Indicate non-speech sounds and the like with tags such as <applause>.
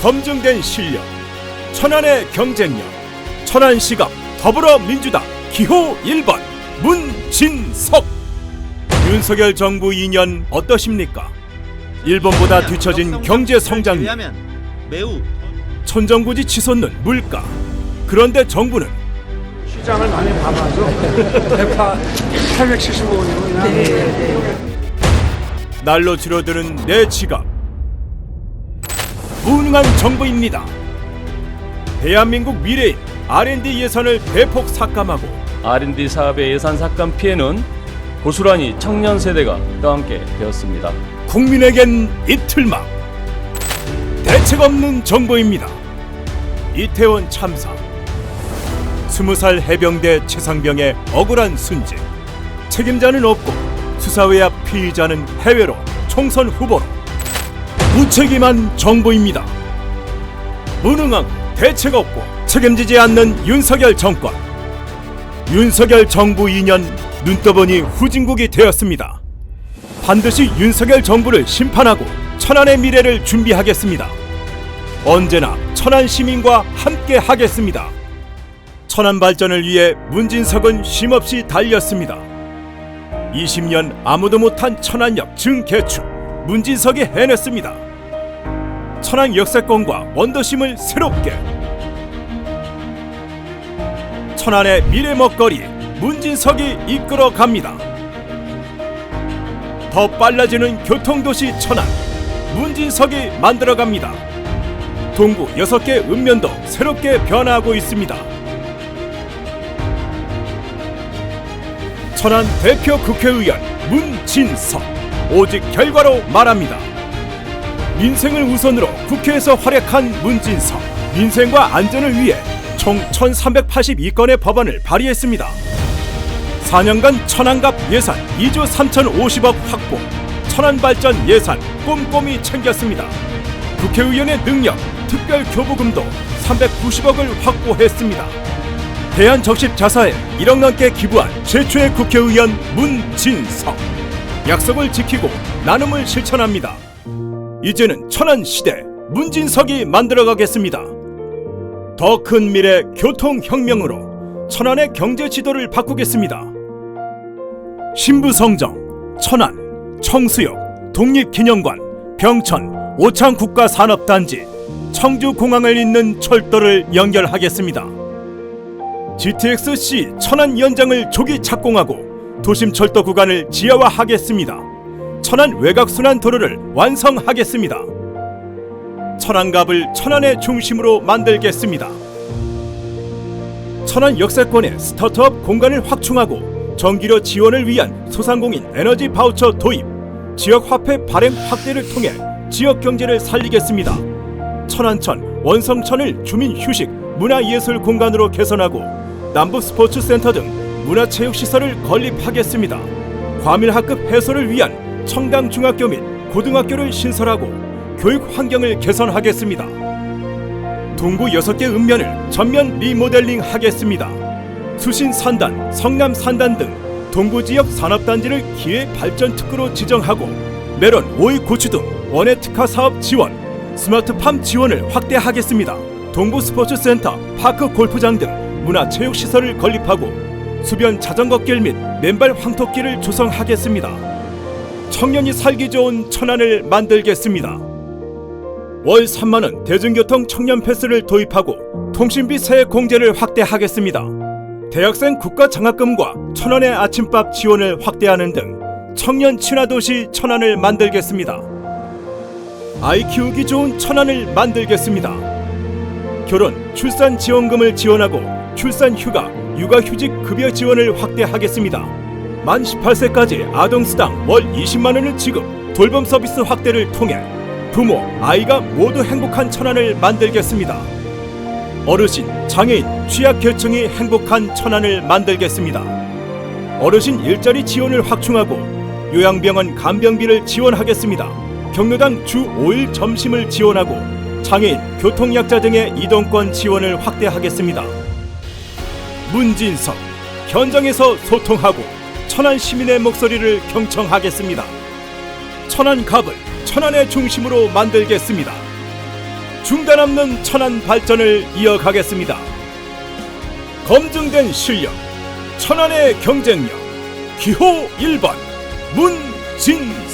검증된 실력, 천안의 경쟁력, 천안 시각 더불어민주당 기호 1번 문진석 윤석열 정부 2년 어떠십니까? 일본보다 뒤처진 경제 성장률, 매우 천정부지 치솟는 물가. 그런데 정부는 시장을 많이 봐봐서 <laughs> 대파 875원이면 날로 줄어드는 내 지갑. 무능한 정부입니다. 대한민국 미래인 R&D 예산을 대폭 삭감하고 R&D 사업의 예산 삭감 피해는 고스란히 청년 세대가 떠안게 되었습니다. 국민에겐 이틀막. 대책 없는 정부입니다. 이태원 참사. 스무 살 해병대 최상병의 억울한 순직. 책임자는 없고 수사회 앞 피의자는 해외로 총선 후보로. 무책임한 정부입니다. 무능하고 대책 없고 책임지지 않는 윤석열 정권. 윤석열 정부 2년 눈떠보니 후진국이 되었습니다. 반드시 윤석열 정부를 심판하고 천안의 미래를 준비하겠습니다. 언제나 천안 시민과 함께 하겠습니다. 천안 발전을 위해 문진석은 쉼없이 달렸습니다. 20년 아무도 못한 천안역 증개축 문진석이 해냈습니다. 천안 역세권과 원더심을 새롭게 천안의 미래 먹거리 문진석이 이끌어 갑니다. 더 빨라지는 교통도시 천안 문진석이 만들어 갑니다. 동부 6개 읍면도 새롭게 변화하고 있습니다. 천안 대표 국회의원 문진석 오직 결과로 말합니다. 민생을 우선으로 국회에서 활약한 문진석 민생과 안전을 위해 총 1382건의 법안을 발의했습니다. 4년간 천안갑 예산 2조 3,050억 확보, 천안 발전 예산 꼼꼼히 챙겼습니다. 국회의원의 능력, 특별 교부금도 390억을 확보했습니다. 대한 적십 자사에 1억 넘게 기부한 최초의 국회의원 문진석. 약속을 지키고 나눔을 실천합니다. 이제는 천안 시대 문진석이 만들어가겠습니다. 더 큰 미래 교통혁명으로 천안의 경제 지도를 바꾸겠습니다. 신부성정, 천안, 청수역, 독립기념관, 병천, 오창국가산업단지, 청주공항을 잇는 철도를 연결하겠습니다. GTX-C 천안 연장을 조기 착공하고 도심 철도 구간을 지하화하겠습니다. 천안 외곽순환 도로를 완성하겠습니다. 천안갑을 천안의 중심으로 만들겠습니다. 천안 역세권의 스타트업 공간을 확충하고 전기료 지원을 위한 소상공인 에너지 바우처 도입, 지역 화폐 발행 확대를 통해 지역 경제를 살리겠습니다. 천안천, 원성천을 주민 휴식, 문화예술 공간으로 개선하고 남부 스포츠 센터 등 문화체육시설을 건립하겠습니다. 과밀학급 해소를 위한 청강 중학교 및 고등학교를 신설하고 교육 환경을 개선하겠습니다. 동구 6개 읍면을 전면 리모델링 하겠습니다. 수신 산단, 성남 산단 등 동부 지역 산업단지를 기회 발전 특구로 지정하고 메론, 오이 고추 등 원예 특화 사업 지원, 스마트팜 지원을 확대하겠습니다. 동부 스포츠센터, 파크 골프장 등 문화체육시설을 건립하고 수변 자전거길 및 맨발 황토길을 조성하겠습니다. 청년이 살기 좋은 천안을 만들겠습니다. 월 3만 원 대중교통 청년 패스를 도입하고 통신비 세액 공제를 확대하겠습니다. 대학생 국가 장학금과 천안의 아침밥 지원을 확대하는 등 청년 친화 도시 천안을 만들겠습니다. 아이 키우기 좋은 천안을 만들겠습니다. 결혼, 출산 지원금을 지원하고 출산 휴가, 육아 휴직 급여 지원을 확대하겠습니다. 만 18세까지 아동수당 월 20만 원을 지급, 돌봄 서비스 확대를 통해 부모, 아이가 모두 행복한 천안을 만들겠습니다. 어르신, 장애인, 취약계층이 행복한 천안을 만들겠습니다. 어르신 일자리 지원을 확충하고 요양병원 간병비를 지원하겠습니다. 경로당 주 5일 점심을 지원하고 장애인, 교통약자 등의 이동권 지원을 확대하겠습니다. 문진석, 현장에서 소통하고 천안 시민의 목소리를 경청하겠습니다. 천안 갑을 천안의 중심으로 만들겠습니다. 중단 없는 천안 발전을 이어가겠습니다. 검증된 실력, 천안의 경쟁력, 기호 1번 문진영